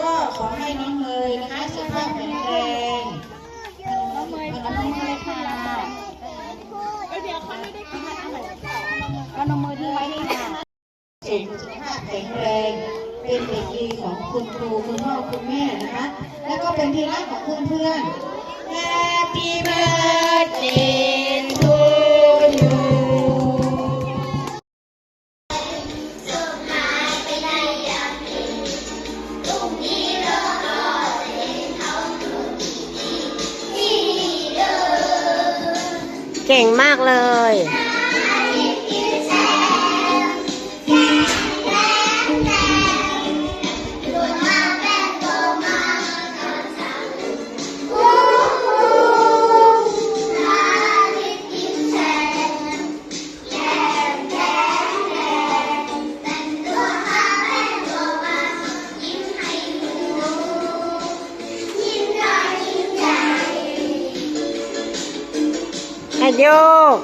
ก็ขอให้น้องเมยนะคะสุขภาพแข็งแรงน้องเมยน้องเมยค่ะเดี๋ยวเขาไม่ได้กินาน้องเมยที่ไว้ที่ค่ะสุขภาพแข็งแรงเป็นเด็กดีของคุณครูคุณพ่อคุณแม่นะคะ แล้วก็เป็นที่รักของเพื่อนเพื่ๆ Happy birthday เก่งมากเลย Adiós.